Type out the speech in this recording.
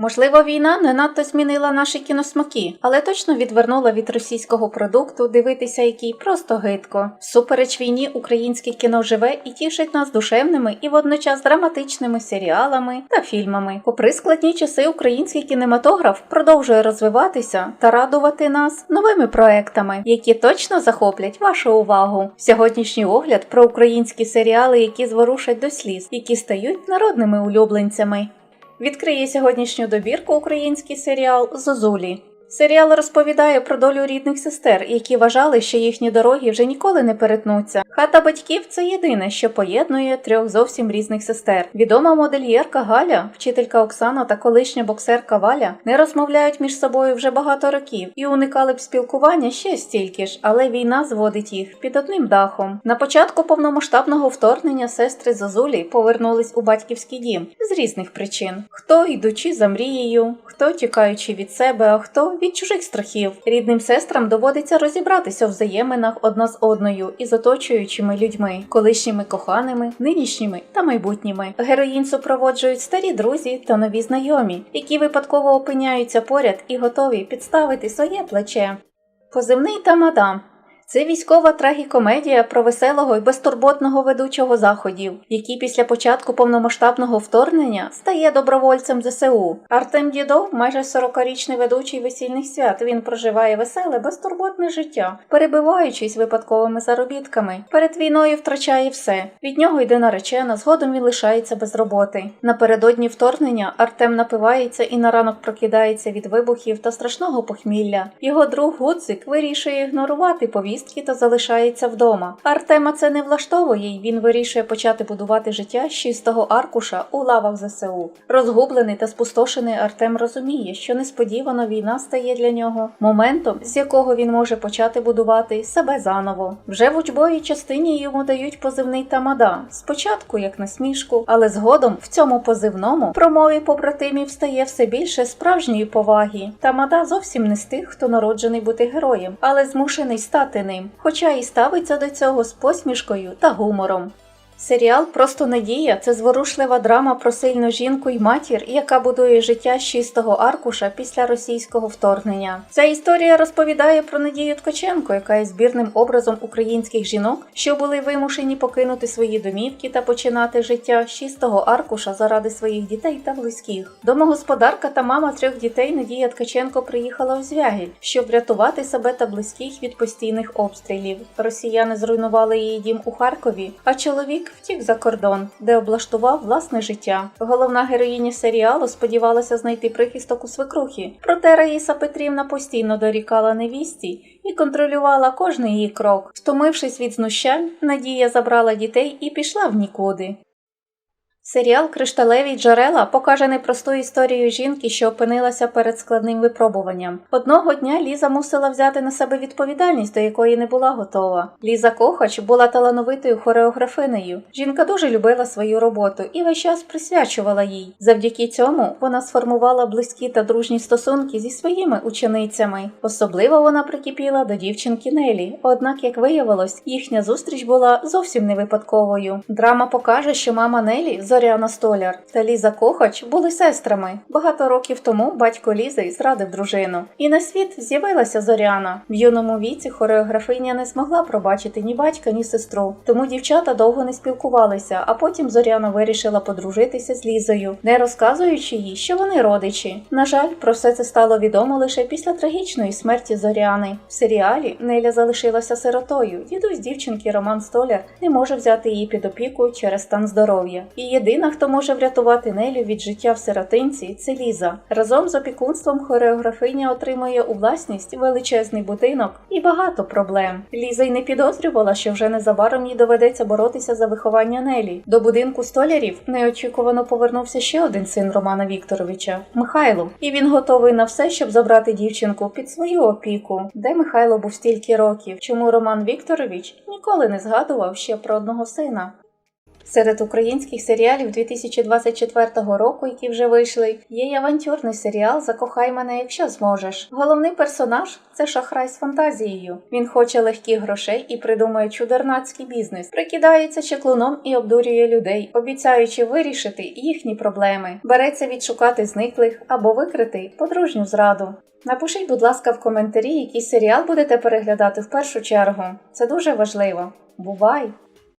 Можливо, війна не надто змінила наші кіносмаки, але точно відвернула від російського продукту, дивитися який просто гидко. Всупереч війні українське кіно живе і тішить нас душевними і водночас драматичними серіалами та фільмами. Попри складні часи, український кінематограф продовжує розвиватися та радувати нас новими проектами, які точно захоплять вашу увагу. Сьогоднішній огляд про українські серіали, які зворушать до сліз, які стають народними улюбленцями. Відкриє сьогоднішню добірку український серіал Зозулі. Серіал розповідає про долю рідних сестер, які вважали, що їхні дороги вже ніколи не перетнуться. Хата батьків це єдине, що поєднує трьох зовсім різних сестер. Відома модельєрка Галя, вчителька Оксана та колишня боксерка Валя не розмовляють між собою вже багато років і уникали б спілкування ще стільки ж, але війна зводить їх під одним дахом. На початку повномасштабного вторгнення сестри Зозулі повернулись у батьківський дім з різних причин: хто йдучи за мрією, хто тікаючи від себе, а хто від чужих страхів. Рідним сестрам доводиться розібратися в взаєминах одна з одною із оточуючими людьми, колишніми коханими, нинішніми та майбутніми. Героїнь супроводжують старі друзі та нові знайомі, які випадково опиняються поряд і готові підставити своє плече. Позивний та мадам. Це військова трагікомедія про веселого і безтурботного ведучого заходів, який після початку повномасштабного вторгнення стає добровольцем ЗСУ. Артем Дідов, майже 40-річний ведучий весільних свят. Він проживає веселе, безтурботне життя, перебиваючись випадковими заробітками. Перед війною втрачає все. Від нього йде наречена, згодом він лишається без роботи. Напередодні вторгнення Артем напивається і на ранок прокидається від вибухів та страшного похмілля. Його друг Гудзик вирішує ігнорувати повістки та залишається вдома. Артема це не влаштовує, і він вирішує почати будувати життя з чистого аркуша у лавах ЗСУ. Розгублений та спустошений Артем розуміє, що несподівано війна стає для нього моментом, з якого він може почати будувати себе заново. Вже в учбовій частині йому дають позивний тамада. Спочатку як насмішку, але згодом в цьому позивному промові побратимів стає все більше справжньої поваги. Тамада зовсім не з тих, хто народжений бути героєм, але змушений стати ним, хоча і ставиться до цього з посмішкою та гумором. Серіал Просто надія це зворушлива драма про сильну жінку й матір, яка будує життя з чистого аркуша після російського вторгнення. Ця історія розповідає про Надію Ткаченко, яка є збірним образом українських жінок, що були вимушені покинути свої домівки та починати життя з чистого аркуша заради своїх дітей та близьких. Домогосподарка та мама трьох дітей Надія Ткаченко приїхала у Звягіль, щоб врятувати себе та близьких від постійних обстрілів. Росіяни зруйнували її дім у Харкові, а чоловік втік за кордон, де облаштував власне життя. Головна героїня серіалу сподівалася знайти прихисток у свекрухі, проте Раїса Петрівна постійно дорікала невісті і контролювала кожний її крок. Втомившись від знущань, Надія забрала дітей і пішла в нікуди. Серіал Кришталеві джерела покаже непросту історію жінки, що опинилася перед складним випробуванням. Одного дня Ліза мусила взяти на себе відповідальність, до якої не була готова. Ліза Кохач була талановитою хореографинею. Жінка дуже любила свою роботу і весь час присвячувала їй. Завдяки цьому вона сформувала близькі та дружні стосунки зі своїми ученицями. Особливо вона прикипіла до дівчинки Нелі. Однак, як виявилось, їхня зустріч була зовсім не випадковою. Драма покаже, що мама Нелі Зоряна Столяр та Ліза Кохач були сестрами. Багато років тому батько Лізи зрадив дружину. І на світ з'явилася Зоряна. В юному віці хореографиня не змогла пробачити ні батька, ні сестру. Тому дівчата довго не спілкувалися, а потім Зоряна вирішила подружитися з Лізою, не розказуючи їй, що вони родичі. На жаль, про все це стало відомо лише після трагічної смерті Зоряни. В серіалі Неля залишилася сиротою. Дідусь дівчинки Роман Столяр не може взяти її під опіку через стан здоров'я. І єдина, хто може врятувати Нелю від життя в сиротинці, це Ліза. Разом з опікунством хореографиня отримує у власність величезний будинок і багато проблем. Ліза й не підозрювала, що вже незабаром їй доведеться боротися за виховання Нелі. До будинку столярів неочікувано повернувся ще один син Романа Вікторовича Михайло, і він готовий на все, щоб забрати дівчинку під свою опіку. Де Михайло був стільки років? Чому Роман Вікторович ніколи не згадував ще про одного сина? Серед українських серіалів 2024 року, які вже вийшли, є й авантюрний серіал Закохай мене, якщо зможеш. Головний персонаж це шахрай з фантазією. Він хоче легких грошей і придумує чудернацький бізнес, прикидається чеклуном і обдурює людей, обіцяючи вирішити їхні проблеми. Береться відшукати зниклих або викрити подружню зраду. Напишіть, будь ласка, в коментарі, який серіал будете переглядати в першу чергу. Це дуже важливо. Бувай!